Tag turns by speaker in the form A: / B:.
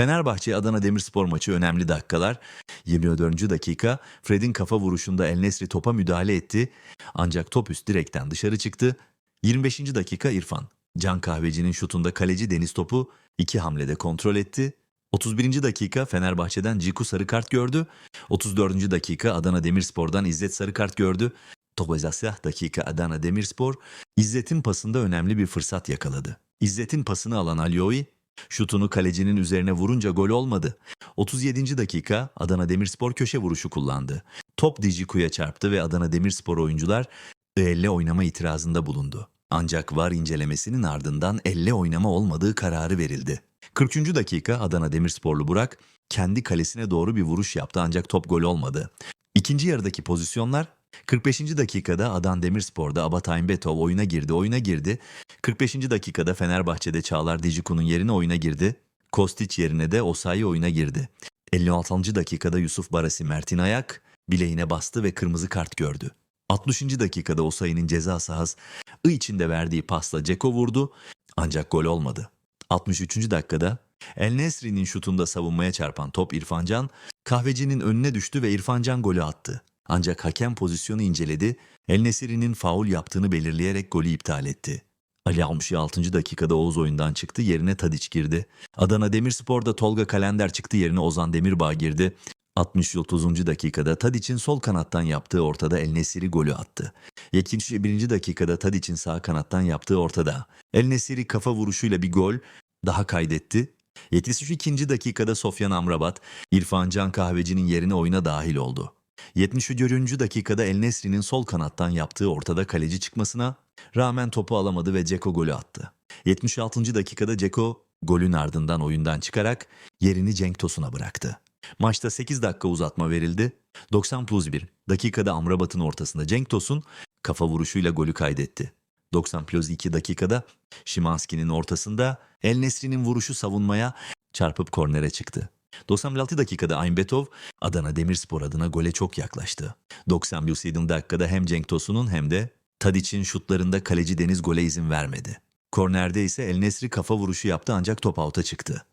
A: Fenerbahçe Adana Demirspor maçı önemli dakikalar. 24. dakika Fred'in kafa vuruşunda El Nesri topa müdahale etti. Ancak top üst direkten dışarı çıktı. 25. dakika İrfan. Can Kahveci'nin şutunda kaleci Deniz topu iki hamlede kontrol etti. 31. dakika Fenerbahçe'den Ciku sarı kart gördü. 34. dakika Adana Demirspor'dan İzzet sarı kart gördü. Topazasya dakika Adana Demirspor İzzet'in pasında önemli bir fırsat yakaladı. İzzet'in pasını alan Alioui şutunu kalecinin üzerine vurunca gol olmadı. 37. dakika Adana Demirspor köşe vuruşu kullandı. Top Dijiku'ya çarptı ve Adana Demirspor oyuncular elle oynama itirazında bulundu. Ancak VAR incelemesinin ardından elle oynama olmadığı kararı verildi. 40. dakika Adana Demirsporlu Burak kendi kalesine doğru bir vuruş yaptı ancak top gol olmadı. İkinci yarıdaki pozisyonlar 45. dakikada Adana Demirspor'da Abat Aymbetov oyuna girdi, oyuna girdi. 45. dakikada Fenerbahçe'de Çağlar Dijiku'nun yerine oyuna girdi. Kostić yerine de Osayi oyuna girdi. 56. dakikada Yusuf Barasi Mert'in ayak bileğine bastı ve kırmızı kart gördü. 60. dakikada Osayi'nin ceza sahası içinde verdiği pasla Ceko vurdu ancak gol olmadı. 63. dakikada El Nesri'nin şutunda savunmaya çarpan top İrfancan, kahvecinin önüne düştü ve İrfancan golü attı. Ancak hakem pozisyonu inceledi, El Nesri'nin faul yaptığını belirleyerek golü iptal etti. Ali 66. dakikada Oğuz oyundan çıktı, yerine Tadiç girdi. Adana Demirspor'da Tolga Kalender çıktı, yerine Ozan Demirbağ girdi. 60-30. dakikada Tadiç'in sol kanattan yaptığı ortada El Nesiri golü attı. 71. dakikada Tadiç'in sağ kanattan yaptığı ortada. El Nesiri kafa vuruşuyla bir gol daha kaydetti. 72. dakikada Sofyan Amrabat, İrfan Can Kahveci'nin yerine oyuna dahil oldu. 74. dakikada El Nesri'nin sol kanattan yaptığı ortada kaleci çıkmasına rağmen topu alamadı ve Ceko golü attı. 76. dakikada Ceko golün ardından oyundan çıkarak yerini Cenk Tosun'a bıraktı. Maçta 8 dakika uzatma verildi. 90 plus 1 dakikada Amrabat'ın ortasında Cenk Tosun kafa vuruşuyla golü kaydetti. 90 plus 2 dakikada Şimanski'nin ortasında El Nesri'nin vuruşu savunmaya çarpıp kornere çıktı. 96 dakikada Aymbetov Adana Demirspor adına gole çok yaklaştı. 97 dakikada hem Cenk Tosun'un hem de Tadiç'in şutlarında kaleci Deniz gole izin vermedi. Kornerde ise El Nesri kafa vuruşu yaptı ancak top out'a çıktı.